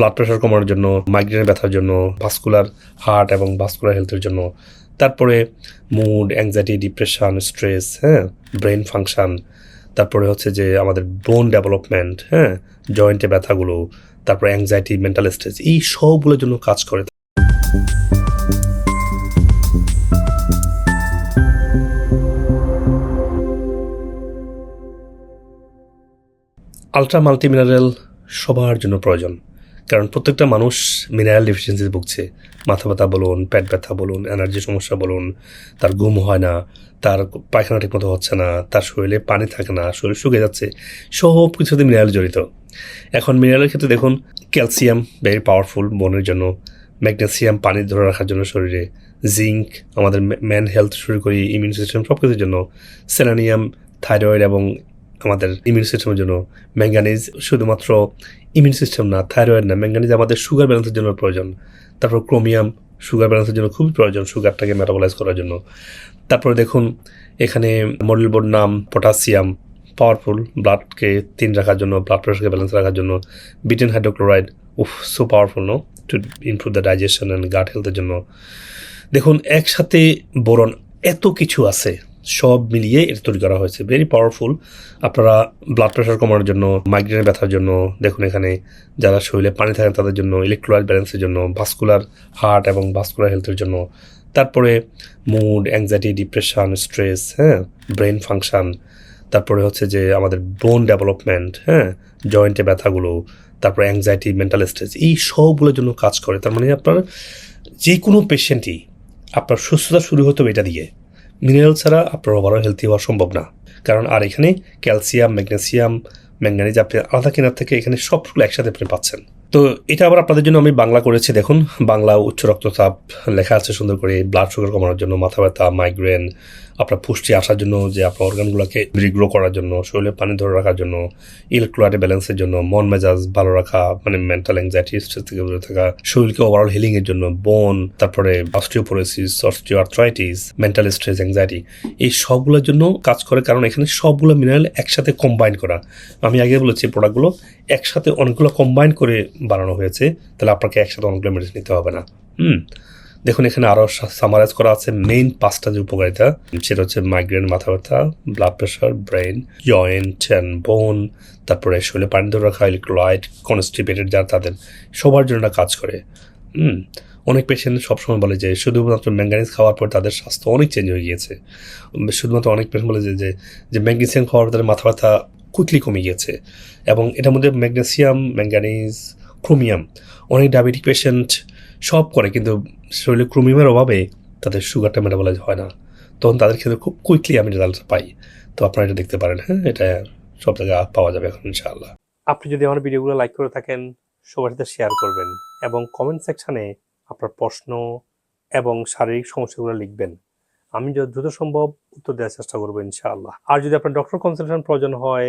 Blood pressure কমানোর জন্য মাইগ্রেনের ব্যথার জন্য ভাস্কুলার হার্ট এবং ভাস্কুলার হেলথের জন্য। তারপরে মুড অ্যাংজাইটি ডিপ্রেশন স্ট্রেস হ্যাঁ ব্রেন ফাংশন তারপরে হচ্ছে যে আমাদের বোন ডেভেলপমেন্ট হ্যাঁ জয়েন্টে ব্যথাগুলো, তারপরে অ্যাংজাইটি মেন্টাল স্ট্রেস এই সবগুলোর জন্য কাজ করে। আলট্রা মাল্টি মিনারেল সবার জন্য প্রয়োজন। কারণ প্রত্যেকটা মানুষ মিনারেল ডেফিসিয়েন্সি ভুগছে। মাথা ব্যথা বলুন, পেট ব্যথা বলুন এনার্জি সমস্যা বলুন, তার ঘুম হয় না, তার পায়খানা ঠিকমতো হচ্ছে না, তার শরীরে পানি থাকে না, শরীর শুকিয়ে যাচ্ছে, সব কিছুতে মিনারেল জড়িত। এখন মিনারেলের ক্ষেত্রে দেখুন ক্যালসিয়াম ভেরি পাওয়ারফুল বোনের জন্য ম্যাগনেসিয়াম পানি ধরে রাখার জন্য শরীরে জিঙ্ক আমাদের ম্যান হেলথ শুরু করি ইমিউন সিস্টেম সব কিছুর জন্য সেলানিয়াম থাইরয়েড এবং আমাদের ইমিউন সিস্টেমের জন্য ম্যাঙ্গানিজ শুধুমাত্র ইমিউন সিস্টেম না থাইরয়েড না ম্যাঙ্গানিজ আমাদের সুগার ব্যালেন্সের জন্য প্রয়োজন। তারপর ক্রোমিয়াম সুগার ব্যালেন্সের জন্য খুবই প্রয়োজন সুগারটাকে মেটাবলাইজ করার জন্য। তারপরে দেখুন, এখানে মডেল বোর্ড নাম পটাশিয়াম পাওয়ারফুল ব্লাডকে তিন রাখার জন্য ব্লাড প্রেশারকে ব্যালেন্স রাখার জন্য বিটেন হাইড্রোক্লোরাইড উফ so powerful known to improve the digestion and gut হেলথের জন্য। দেখুন, একসাথে বোরন এত কিছু আছে সব মিলিয়ে এটা তৈরি করা হয়েছে। ভেরি পাওয়ারফুল আপনারা ব্লাড প্রেশার কমানোর জন্য মাইগ্রেনের ব্যথার জন্য, দেখুন এখানে যারা শরীরে পানি থাকে তাদের জন্য ইলেকট্রোলাইট ব্যালেন্সের জন্য ভাস্কুলার হার্ট এবং ভাস্কুলার হেলথের জন্য। তারপরে মুড অ্যাংজাইটি ডিপ্রেশন স্ট্রেস হ্যাঁ ব্রেন ফাংশন তারপরে হচ্ছে যে আমাদের বোন ডেভেলপমেন্ট হ্যাঁ জয়েন্টে ব্যথাগুলো, তারপরে অ্যাংজাইটি মেন্টাল স্ট্রেস এই সবগুলোর জন্য কাজ করে। তার মানে আপনার যে কোনো পেশেন্টই আপনার সুস্থতা শুরু হতো এটা দিয়ে। মিনারেল ছাড়া আপনার ওভারঅল হেলথি হওয়া সম্ভব না। কারণ আর এখানে ক্যালসিয়াম ম্যাগনেসিয়াম ম্যাঙ্গানিজ আপনি আলাদা কেনার থেকে এখানে সবগুলো একসাথে আপনি পাচ্ছেন। তো এটা আবার আপনাদের জন্য আমি বাংলা করেছি, দেখুন। বাংলা উচ্চ রক্তচাপ লেখা আছে সুন্দর করে ব্লাড সুগার কমানোর জন্য, মাথা ব্যথা মাইগ্রেন আপনার পুষ্টি আসার জন্য, যে আপনার অর্গানগুলোকে রিগ্রো করার জন্য শরীরে পানি ধরে রাখার জন্য ইলেকট্রোলাইট ব্যালেন্সের জন্য, মন মেজাজ ভালো রাখা মানে মেন্টাল অ্যাংজাইটি স্ট্রেস থেকে দূরে থাকা, শরীরকে ওভারঅল হিলিং এর জন্য বোন তারপরে osteoporosis osteoarthritis mental stress anxiety এই সবগুলোর জন্য কাজ করে, কারণ এখানে সবগুলো মিনারেল একসাথে কম্বাইন করা। আমি আগে বলেছি প্রোডাক্টগুলো একসাথে অনেকগুলো কম্বাইন করে বানানো হয়েছে, তাহলে আপনাকে একসাথে অনেকগুলো মেডিসিন নিতে হবে না। হুম, দেখুন, এখানে আরও সামারাইজ করা আছে মেইন পাঁচটা যে উপকারিতা। সেটা হচ্ছে মাইগ্রেন মাথা ব্যথা blood pressure brain joint and bone তারপরে শরীরে পানি ধরে রাখা ইলেকট্রোলাইট কনস্টিপেটেড যারা তাদের সবার জন্য কাজ করে। হুম, অনেক পেশেন্ট সবসময় বলে যে শুধুমাত্র ম্যাঙ্গানিজ খাওয়ার পর তাদের স্বাস্থ্য অনেক চেঞ্জ হয়ে গিয়েছে। শুধুমাত্র অনেক পেশেন্ট বলে যে যে যে ম্যাগনেসিয়াম খাওয়ার পর তাদের মাথা ব্যথা কুইকলি কমে গিয়েছে। এবং এটার মধ্যে ম্যাগনেসিয়াম ম্যাঙ্গানিজ ক্রোমিয়াম। অনেক ডায়াবেটিক পেশেন্ট সব করে, কিন্তু শরীরে ক্রোমিয়ামের অভাবে তাদের সুগারটা মেটাবলাইজ হয় না। তখন তাদের ক্ষেত্রে খুব কুইকলি আমি রেজাল্ট পাই। তো আপনারা এটা দেখতে পারেন হ্যাঁ? এটা সব জায়গায় পাওয়া যাবে এখন, ইনশাআল্লাহ। আপনি যদি আমার ভিডিওগুলো লাইক করে থাকেন, সবার সাথে শেয়ার করবেন এবং কমেন্ট সেকশানে আপনার প্রশ্ন এবং শারীরিক সমস্যাগুলো লিখবেন। আমি যত দ্রুত সম্ভব উত্তর দেওয়ার চেষ্টা করব, ইনশাআল্লাহ। আর যদি আপনার ডক্টর কনসালটেশন প্রয়োজন হয়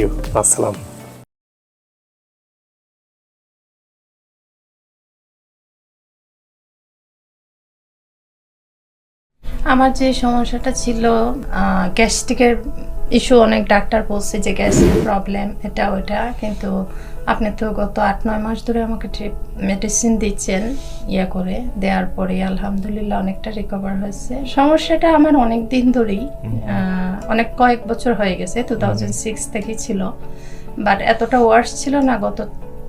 ইউ আসসালাম। আমার যে সমস্যাটা ছিল গ্যাস্ট্রিকের ইস্যু অনেক ডাক্তার বলছে যে গ্যাস্ট্রিক প্রবলেম এটা ওটা কিন্তু আপনি তো গত আট নয় মাস ধরে আমাকে মেডিসিন দিচ্ছেন ইয়ে করে দেওয়ার পরে আলহামদুলিল্লাহ অনেকটা রিকভার হয়েছে। সমস্যাটা আমার অনেক দিন ধরেই অনেক কয়েক বছর হয়ে গেছে টু থাউজেন্ড সিক্স থেকে ছিল। বাট এতটা ওয়ার্স ছিল না গত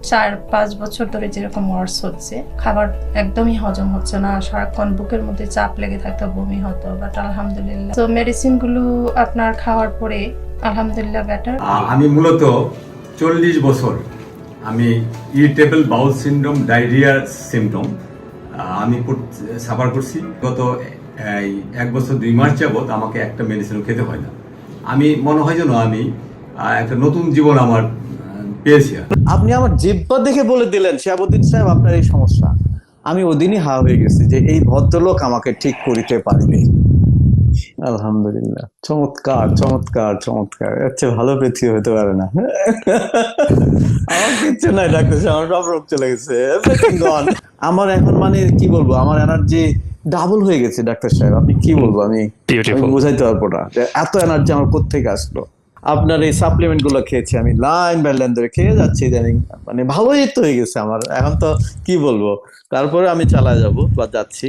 চার পাঁচ বছর ধরে যেরকম ওয়ার্স হচ্ছে। খাবার একদমই হজম হচ্ছে না সারাক্ষণ বুকের মধ্যে চাপ লেগে থাকতো বমি হতো বাট আলহামদুলিল্লাহ। তো মেডিসিনগুলো আপনার খাওয়ার পরে আলহামদুলিল্লাহ বেটার আমি মূলত চল্লিশ বছর আমি ইরিটেবল বাউল সিন্ড্রোম ডায়রিয়ার সিমটম আমি সাফার করছি। গত এই, এক বছর দুই মাস যাবৎ আমাকে একটা মেডিসিনও খেতে হয় না। আমি মনে হয় যেন আমি একটা নতুন জীবন আমার পেয়েছি আপনি আমার জিব্বা দেখে বলে দিলেন শিয়াবুদ্দিন সাহেব আপনার এই সমস্যা। আমি ওদিনই হা হয়ে গেছি যে এই ভদ্রলোক আমাকে ঠিক করিতে পারিবে আলহামদুলিল্লাহ। চমৎকার চমৎকার চমৎকার। এর চেয়ে ভালো পৃথিবী হতে পারে না। আমার কিচ্ছু নাই ডাক্তার সাহেব, আমার সব রোগ চলে গেছে। আমার এখন মানে কি বলব আমার এনার্জি ডাবল হয়ে গেছে ডাক্তার সাহেব। আপনি কি বলব আমি বোঝাইতে পারব না এত এনার্জি আমার কোথেকে আসলো। আপনার এই সাপ্লিমেন্টগুলো খেয়েছি আমি লাইন বাই লাইন ধরে খেয়ে যাচ্ছি ইদানিং। মানে ভালোই তো হয়ে গেছে আমার। এখন তো কি বলব তারপরে আমি চালা যাব বা যাচ্ছি।